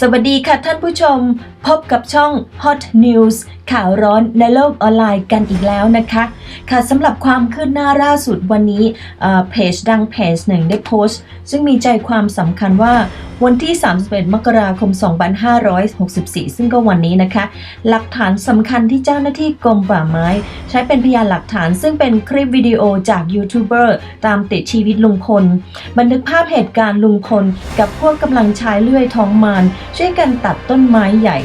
สวัสดีค่ะท่านผู้ชม พบกับช่อง Hot News ข่าวร้อนในโลกออนไลน์กันอีกแล้วนะคะ ค่ะสำหรับความคืบหน้าล่าสุดวันนี้เพจดังเพจหนึ่งได้โพสต์ ซึ่งมีใจความสำคัญว่าวันที่ 31 มกราคม 2564 ซึ่งก็วันนี้นะคะ หลักฐานสำคัญที่เจ้าหน้าที่กรมป่าไม้ ใช้เป็นพยานหลักฐาน ซึ่งเป็นคลิปวิดีโอจากยูทูบเบอร์ตามติดชีวิตลุงพล บันทึกภาพเหตุการณ์ลุงพล กับพวกกำลังใช้เลื่อยท้องมารช่วยกันตัดต้นไม้ใหญ่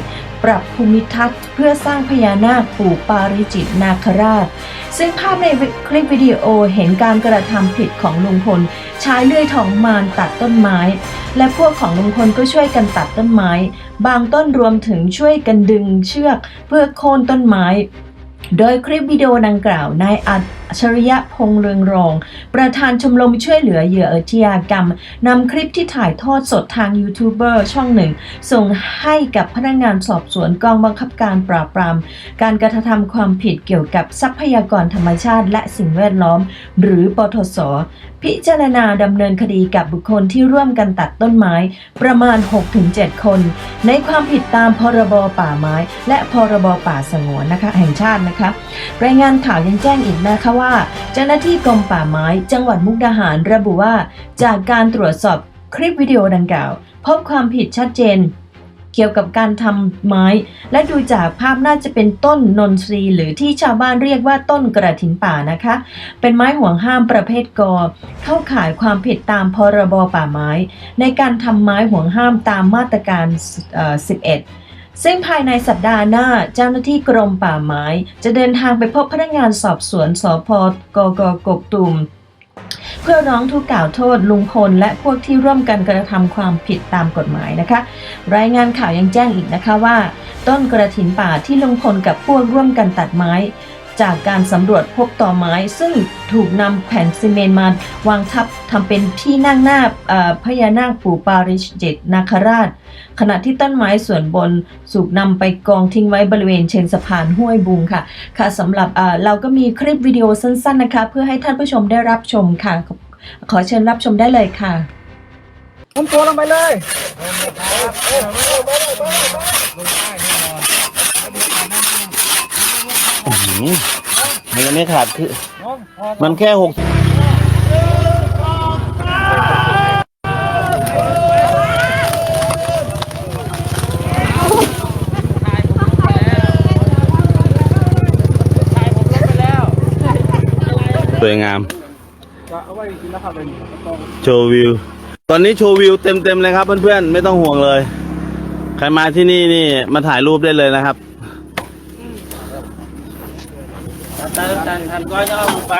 ปรับภูมิทัศน์ เพื่อสร้างพญานาคปู่ปาริจิตนาคราช ซึ่งภาพในคลิปวิดีโอเห็นการกระทำผิดของลุงพลใช้เลื่อยทองมารตัดต้นไม้ และพวกของลุงพลก็ช่วยกันตัดต้นไม้ บางต้นรวมถึงช่วยกันดึงเชือกเพื่อโค่นต้นไม้ โดยคลิปวิดีโอดังกล่าวนายอัจ ฉริยะพงษ์เรืองรอง ประธานชมรมช่วยเหลือเหยื่ออาชญากรรมนำคลิปที่ถ่ายทอดสดทางยูทูบเบอร์ช่องหนึ่ง ส่งให้กับพนักงานสอบสวนกองบังคับการปราบปราม การกระทำความผิดเกี่ยวกับทรัพยากรธรรมชาติ และสิ่งแวดล้อม หรือปทศพิจารณาดำเนินคดีกับบุคคลที่ร่วมกันตัดต้นไม้ ประมาณ 6-7 คน ในความผิดตามพรบป่าไม้ และพรบป่าสงวนนะคะ แห่งชาตินะคะ รายงานข่าวยังแจ้งอีกนะคะว่าเจ้าหน้าที่กรมป่าไม้ จังหวัดมุกดาหารระบุว่า จากการตรวจสอบคลิปวิดีโอดังกล่าว พบความผิดชัดเจน เกี่ยวกับการทำไม้ และดูจากภาพน่าจะเป็นต้นนนทรีหรือที่ชาวบ้านเรียกว่าต้นกระถินป่านะคะ เป็นไม้ห่วงห้ามประเภทกอ เข้าข่ายความผิดตามพรบป่าไม้ ในการทำไม้ห่วงห้ามตามมาตรการ 11 ซึ่งภายในสัปดาห์หน้าเจ้าหน้าที่กรมป่าไม้ จะเดินทางไปพบพนักงานสอบสวนสพกกกกตุมเพื่อร้องทุกกล่าวโทษลุงพลและพวกที่ร่วมกันกระทำความผิดตามกฎหมายนะคะ รายงานข่าวยังแจ้งอีกนะคะว่า ต้นกระถินป่าที่ลุงพลกับพวกร่วมกันตัดไม้ จากการสำรวจพบต่อไม้ ซึ่งถูกนำแผ่นซีเมนต์มาวางทับทำเป็นที่นั่งหน้าพญานาคปู่ปาริจิตนาคราช ขณะที่ต้นไม้ส่วนบนสูกนำไปกองทิ้งไว้บริเวณเชิงสะพานห้วยบุงค่ะ ค่ะสำหรับเราก็มีคลิปวิดีโอสั้นๆนะคะ เพื่อให้ท่านผู้ชมได้รับชมค่ะ ขอเชิญรับชมได้เลยค่ะผมตัวลงไปเลย หื มันยังไม่ขาดคือ มันแค่หกสวยงามจะเอาไว้กินนะครับเป็นต้องโชว์วิว ตอนนี้โชว์วิวเต็มๆเลยครับเพื่อนๆ ไม่ต้องห่วงเลย ใครมาที่นี่นี่มาถ่ายรูปได้เลยนะครับ ตันตันทันก้อยจะเอาไป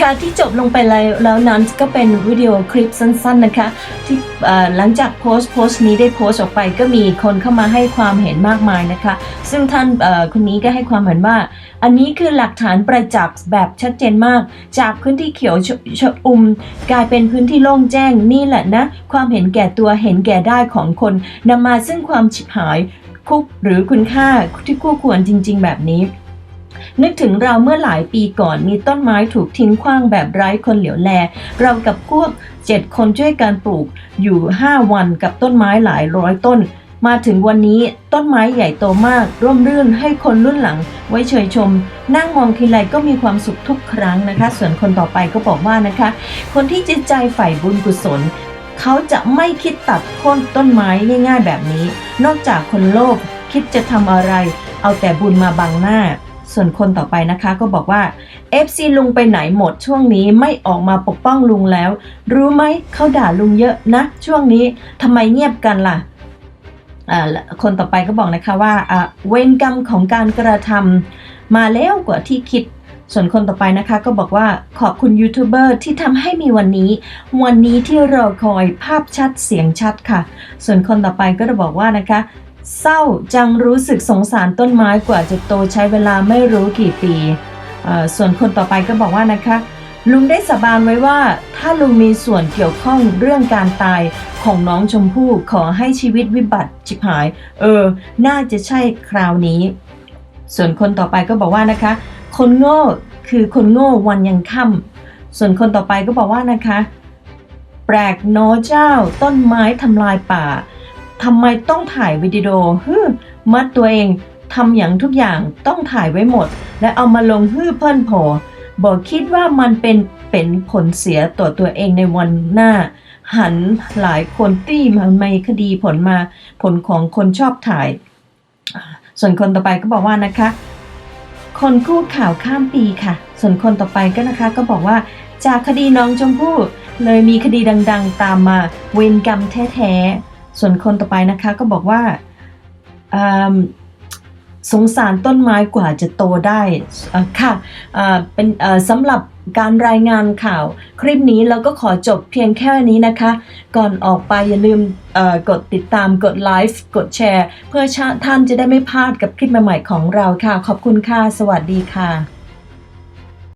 ค่ะที่จบลงไปแล้วนั้นก็เป็นวิดีโอคลิปสั้นๆนะคะ ที่หลังจากโพสต์โพสต์นี้ได้โพสต์ออกไปก็มีคนเข้ามาให้ความเห็นมากมายนะคะ ซึ่งท่านคนนี้ก็ให้ความเห็นว่า อันนี้คือหลักฐานประจักษ์แบบชัดเจนมาก จากพื้นที่เขียวชชอุ่มกลายเป็นพื้นที่โล่งแจ้งนี่แหละนะ ความเห็นแก่ตัวเห็นแก่ได้ของคนนำมาซึ่งความฉิบหาย คุกหรือคุณค่าที่คู่ควรจริง ๆ แบบนี้ นึกถึงเราเมื่อหลายปีก่อนมีต้นไม้ถูกทิ้งขว้างแบบไร้คนเหลียวแล เรากับพวกเจ็ดคนช่วยการปลูกอยู่ 5 วันกับต้นไม้หลายร้อยต้น มาถึงวันนี้ต้นไม้ใหญ่โตมาก ร่มรื่นให้คนรุ่นหลัง ไว้เชยชม นั่งมองทีไรก็มีความสุขทุกครั้งนะคะ ส่วนคนต่อไปก็บอกว่านะคะ คนที่จิตใจใฝ่บุญกุศล เขาจะไม่คิดตัดโค่นต้นไม้ง่ายๆแบบนี้ นอกจากคนโลภคิดจะทำอะไร เอาแต่บุญมาบังหน้า ส่วนคนต่อไปนะคะก็บอกว่า FC ลุงไปไหนหมดช่วงนี้ไม่ออกมาปกป้องลุงแล้ว รู้ไหมเขาด่าลุงเยอะนะ ช่วงนี้ทำไมเงียบกันล่ะคนต่อไปก็บอกนะคะว่าเวรกรรมของการกระทำมาแล้วกว่าที่คิด ส่วนคนต่อไปนะคะก็บอกว่าขอบคุณยูทูบเบอร์ที่ทำให้มีวันนี้ วันนี้ที่รอคอยภาพชัดเสียงชัดค่ะ ส่วนคนต่อไปก็จะบอกว่านะคะ เศร้าจังรู้สึกสงสารต้นไม้กว่าจะโตใช้เวลาไม่รู้กี่ปี ส่วนคนต่อไปก็บอกว่านะคะ ลุงได้สาบานไว้ว่า ถ้าลุงมีส่วนเกี่ยวข้องเรื่องการตายของน้องชมพู่ขอให้ชีวิตวิบัติชิบหาย เออ น่าจะใช่คราวนี้ ส่วนคนต่อไปก็บอกว่านะคะ คนโง่คือคนโง่วันยังค่ำส่วนคนต่อไปก็บอกว่านะคะ แปลกเนอเจ้าต้นไม้ทำลายป่าทำไมต้องถ่ายวิดีโอฮึมมัดตัวเองทำอย่างทุกอย่างต้องถ่ายไว้หมด และเอามาลงฮื้อเพิ่นโผบอกคิดว่ามันเป็นเป็นผลเสียต่อตัวเองในวันหน้า หันหลายคนตี้มาในคดีผลมาผลของคนชอบถ่าย ส่วนคนต่อไปก็บอกว่านะคะ คนคู่ข่าวข้ามปีค่ะ ส่วนคนต่อไปก็นะคะ ก็บอกว่าจากคดีน้องชมพู่เลยมีคดีดังๆ ตามมาเวรกรรมแท้ๆ ส่วนคนต่อไปนะคะก็บอกว่าสงสารต้นไม้กว่าจะโตได้ค่ะเป็นสำหรับ การรายงานข่าว คลิปนี้เราก็ขอจบเพียงแค่นี้นะคะ ก่อนออกไปอย่าลืมกดติดตามกดไลฟ์กดแชร์ เพื่อท่านจะได้ไม่พลาดกับคลิปใหม่ๆของเราค่ะ ขอบคุณค่ะ สวัสดีค่ะ